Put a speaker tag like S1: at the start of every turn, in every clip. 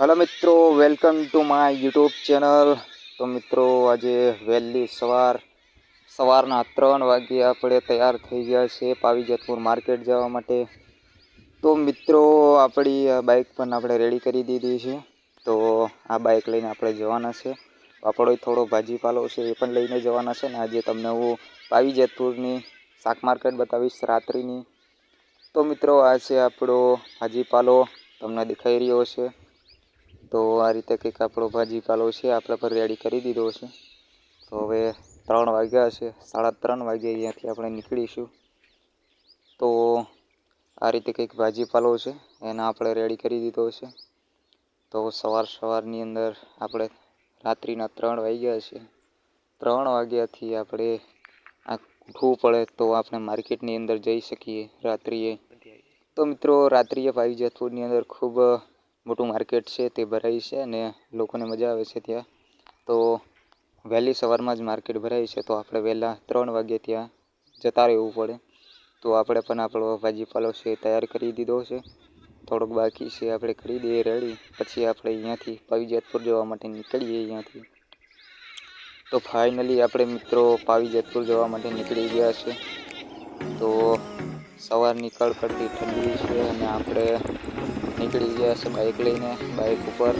S1: Hello મિત્રો welcome to my YouTube channel તો મિત્રો, આજે વહેલી સવાર, સવારના ત્રણ વાગ્યે આપણે તૈયાર થઈ ગયા છે પાવીજતપુર માર્કેટ જવા માટે. તો મિત્રો, આપણી બાઇક પણ આપણે રેડી કરી દીધી છે. તો આ બાઇક લઈને આપણે જવાના છે. આપણો થોડો ભાજીપાલો છે એ પણ લઈને જવાના છે ને આજે તમને હું પાવીજતપુરની શાક માર્કેટ બતાવીશ રાત્રિની. તો મિત્રો, આ છે આપણો ભાજીપાલો. તમને દેખાઈ રહ્યો છે. તો આ રીતે કંઈક આપણો ભાજીપાલો છે, આપણે પર રેડી કરી દીધો છે. તો હવે ત્રણ વાગ્યા છે, સાડા ત્રણ વાગ્યા અહીંયાથી આપણે નીકળીશું. તો આ રીતે કંઈક ભાજીપાલો છે, એના આપણે રેડી કરી દીધો છે. તો સવાર સવારની અંદર આપણે રાત્રિના ત્રણ વાગ્યા છે. ત્રણ વાગ્યાથી આપણે આ ઉઠવું પડે તો આપણે માર્કેટની અંદર જઈ શકીએ રાત્રિએ. તો મિત્રો, રાત્રિએ પાવી જેતપુરની અંદર ખૂબ મોટું માર્કેટ છે તે ભરાય છે અને લોકોને મજા આવે છે ત્યાં. તો વહેલી સવારમાં જ માર્કેટ ભરાય છે, તો આપણે વહેલા ત્રણ વાગે ત્યાં જતા રહેવું પડે. તો આપણે પણ આપણો ભાજીપાલો છે તૈયાર કરી દીધો છે. થોડોક બાકી છે આપણે કરી દઈએ રેડી. પછી આપણે અહીંયાથી પાવીજતપુર જવા માટે નીકળીએ અહીંયાથી. તો ફાઇનલી આપણે મિત્રો પાવીજતપુર જવા માટે નીકળી ગયા છે. તો સવારની કડકડતી ઠંડી છે અને આપણે નીકળી ગયા છે બાઇક લઈને. બાઇક ઉપર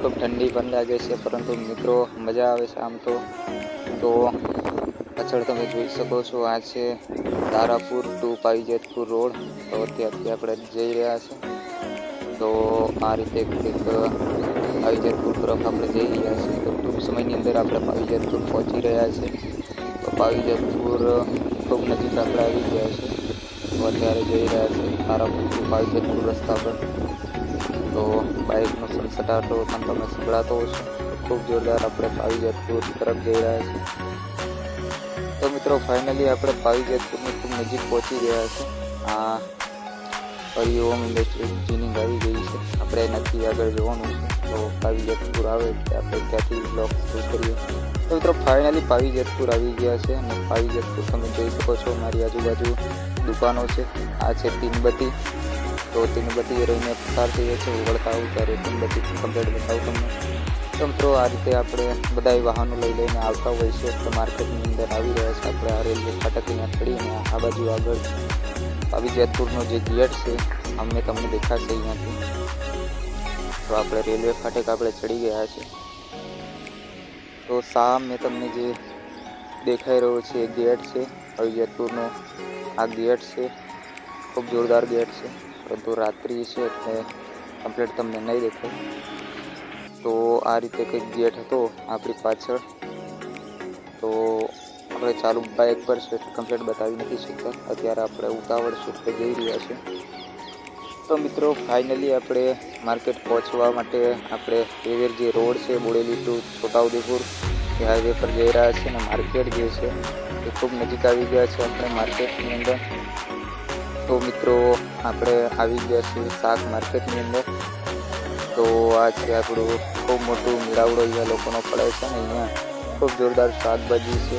S1: ખૂબ ઠંડી પણ લાગે છે, પરંતુ મિત્રો મજા આવે છે આમ તો. તો પાછળ તમે જોઈ શકો છો, આ છે તારાપુર ટુ પાવીજેતપુર રોડ. તો ત્યાંથી આપણે જઈ રહ્યા છીએ તો આ રીતે કંઈક પાવીજેતપુર તરફ આપણે જઈ રહ્યા છીએ. તો ટૂંક સમયની અંદર આપણે પાવીજેતપુર પહોંચી રહ્યા છીએ. તો પાવીજેતપુર ખૂબ નજીક આપણે આવી ગયા છે અત્યારે જઈ રહ્યા છે તારાપુર ટુ પાવીજતપુર રસ્તા પર. તો બાઇકનો સનસટાટો પણ તમે સંભળાતો હશો. ખૂબ જોરદાર આપણે પાવીજતપુર તરફ જઈ રહ્યા છીએ તો મિત્રો ફાઇનલી આપણે પાવીજતપુરની ખૂબ નજીક પહોંચી ગયા છે. આ હરિઓમ ઇન્ડસ્ટ્રી જીનિંગ આવી ગઈ છે. આપણે નથી આગળ જવાનું છે. તો પાવીજતપુર આવે એટલે આપણે ત્યાંથી બ્લોક શરૂ કરીએ. તો મિત્રો ફાઇનલી પાવીજતપુર આવી ગયા છે અને પાવીજતપુર તમે જોઈ શકો છો મારી આજુબાજુ. દુકાનો છે. આ છે તીનબત્તી તો તીનબત્તી રહીને પસાર થઈએ છે ઉગળતા આવું ત્યારે તીનબત્તી કમ્પ્લેટ બતાવું તમને. તો મિત્રો, આ રીતે આપણે બધા વાહનો લઈ લઈને આવતા હોય છે તો માર્કેટની અંદર આવી રહ્યા છે. આપણે આ રેલવે ફાટકને ચડીને આ બાજુ આગળ આવી જેતપુરનો જે ગેટ છે, અમને તમને દેખાશે અહીંયાથી. તો આપણે રેલવે ફાટક આપણે ચડી ગયા છે. તો સામે તમને જે દેખાઈ રહ્યો છે ગેટ છે, આવી આ ગેટ છે. ખૂબ જોરદાર ગેટ છે. પરંતુ રાત્રિ છે એટલે કમ્પ્લીટ તમને નહીં દેખાય. તો આ રીતે કંઈક ગેટ હતો આપણી પાછળ. તો આપણે ચાલુ બાઇક પર છે કમ્પ્લીટ બતાવી નથી શકતા. અત્યારે આપણે ઉતાવળ એટલે જઈ રહ્યા છે તો મિત્રો ફાઇનલી આપણે માર્કેટ પહોંચવા માટે આપણે એવેર જે રોડ છે, બોડેલી ટુ છોટાઉદેપુર એ હાઈવે પર જઈ રહ્યા છે અને માર્કેટ જે છે એ ખૂબ નજીક આવી ગયા છે આપણે માર્કેટની અંદર. તો મિત્રો, આપણે આવી ગયા છીએ શાક માર્કેટની અંદર. તો આ છે આપણું ખૂબ મોટું મેળાવડો અહીંયા લોકોનો પડે છે ને અહીંયા ખૂબ જોરદાર શાકભાજી છે.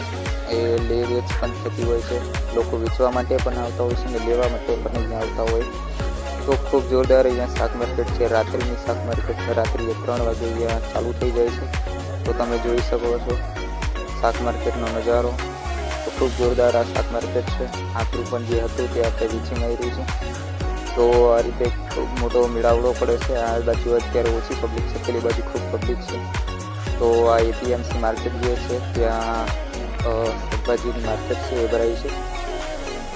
S1: એ લે વેચ પણ થતી હોય છે. લોકો વેચવા માટે પણ આવતા હોય છે અને લેવા માટે પણ અહીંયા આવતા હોય. તો ખૂબ જોરદાર અહીંયા શાક માર્કેટ છે. રાત્રિની શાક માર્કેટ છે. રાત્રિએ ત્રણ વાગે અહીંયા ચાલુ થઈ જાય છે. તો તમે જોઈ શકો છો. શાક માર્કેટનો નજારો. તો ખૂબ જોરદાર આ શાક માર્કેટ છે. આપણું પણ જે હતું તે આપણે આવી રહ્યું છે. તો આ રીતે ખૂબ મોટો મેળાવડો પડે છે. આ બાજુ અત્યારે ઓછી પબ્લિક છે. પેલી બાજુ ખૂબ પબ્લિક છે. તો આ એપીએમસી માર્કેટ જે છે, ત્યાં શાકભાજીની માર્કેટ છે, એ ભરાય છે.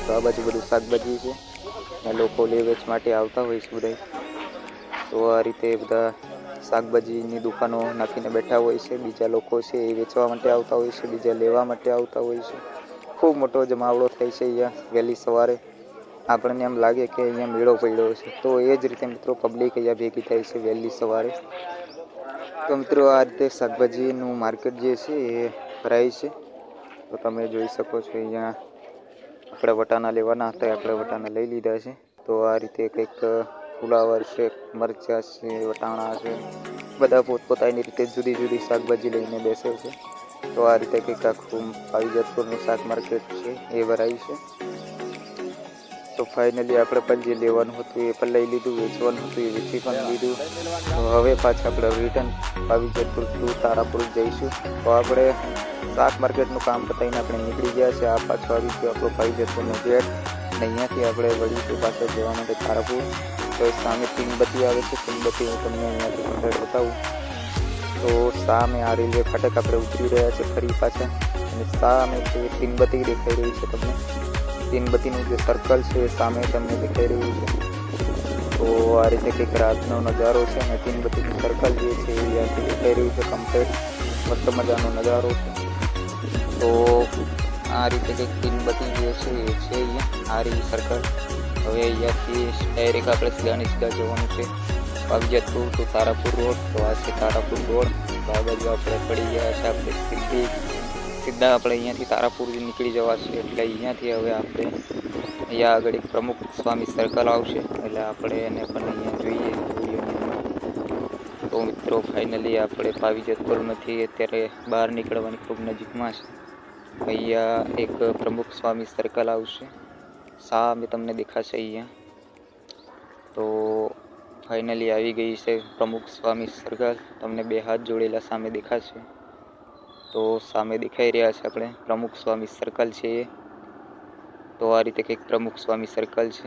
S1: તો આ બાજુ બધું શાકભાજી છે. લોકો લે માટે આવતા હોય છે બધા તો આ રીતે બધા શાકભાજીની દુકાનો નાખીને બેઠા હોય છે. બીજા લોકો છે એ વેચવા માટે આવતા હોય છે, બીજા લેવા માટે આવતા હોય છે. ખૂબ મોટો જમાવડો થાય છે અહીંયા વહેલી સવારે. આપણને એમ લાગે કે અહીંયા મેળો પડ્યો છે. તો એ જ રીતે મિત્રો પબ્લિક અહીંયા ભેગી થાય છે વહેલી સવારે. તો મિત્રો આ રીતે શાકભાજીનું માર્કેટ જે છે એ ભરાય છે. તો તમે જોઈ શકો છો અહીંયા આપણે વટાણા લેવાના હતા આપણે વટાણા લઈ લીધા છે. તો આ રીતે કંઈક ફુલાવર છે મરચાં છે, વટાણા છે, બધા પોતપોતાની રીતે જુદી જુદી શાકભાજી લઈને બેસે છે. તો આ રીતે કંઈક આખું પાવીજતપુરનું શાક માર્કેટ છે, એ ભરાય છે. તો ફાઇનલી આપણે પણ જે લેવાનું હતું એ પણ લઈ લીધું, વેચવાનું હતું, એ વેચી પણ લીધું. હવે પાછા આપણે રિટર્ન પાવીજતપુર ટુ તારાપુર જઈશું. તો આપણે શાક માર્કેટનું કામ પતાવીને આપણે નીકળી ગયા છે. આ પાછો આવી ગયો આપણો પાવીજતપુરનો ગેટ અને અહીંયાથી આપણે વળીશું પાછળ જવા માટે તારાપુર તો સામે તીનબત્તી આવે છે. તીનબત્તી હું તમને અહીંયાથી આગળ બતાવું. તો સામે આ રેલવે ફાટક આપણે ઉતરી રહ્યા છે ફરી પાછા. અને સામે તે તીનબત્તી દેખાઈ રહી છે તમને તીનબત્તીનું જે સર્કલ છે એ સામે તમને દેખાઈ રહ્યું છે. તો આ રીતે કંઈક રાતનો નજારો છે અને તીનબત્તીનું સર્કલ જે છે એ દેખાઈ રહ્યું છે કમ્પ્લેટ મસ્ત મજાનો નજારો છે. તો આ રીતે કંઈક તીનબત્તી જે છે એ છે અહીંયા. આ રહી સર્કલ હવે અહીંયાથી ડાયરેક્ટ આપણે સીધા ને સીધા જવાનું છે. પાવીજતપુર ટુ તારાપુર રોડ તો આ છે તારાપુર રોડ આ બાજુ આપણે પડી ગયા છે આપણે સીધી, સીધા આપણે અહીંયાથી તારાપુર નીકળી જવા છે એટલે અહીંયાથી હવે આપણે અહીંયા આગળ એક પ્રમુખ સ્વામી સર્કલ આવશે. એટલે આપણે એને પણ અહીંયા જોઈએ. તો મિત્રો ફાઇનલી આપણે પાવીજતપુરમાંથી અત્યારે બહાર નીકળવાની ખૂબ નજીકમાં છે. અહીંયા એક પ્રમુખ સ્વામી સર્કલ આવશે. સામે તમને દેખાશે અહીંયા? તો ફાઇનલી આવી ગઈ છે પ્રમુખ સ્વામી સર્કલ તમને બે હાથ જોડેલા સામે દેખાશે. તો સામે દેખાઈ રહ્યા છે આપણે. પ્રમુખ સ્વામી સર્કલ છે તો આ રીતે કંઈક પ્રમુખ સ્વામી સર્કલ છે.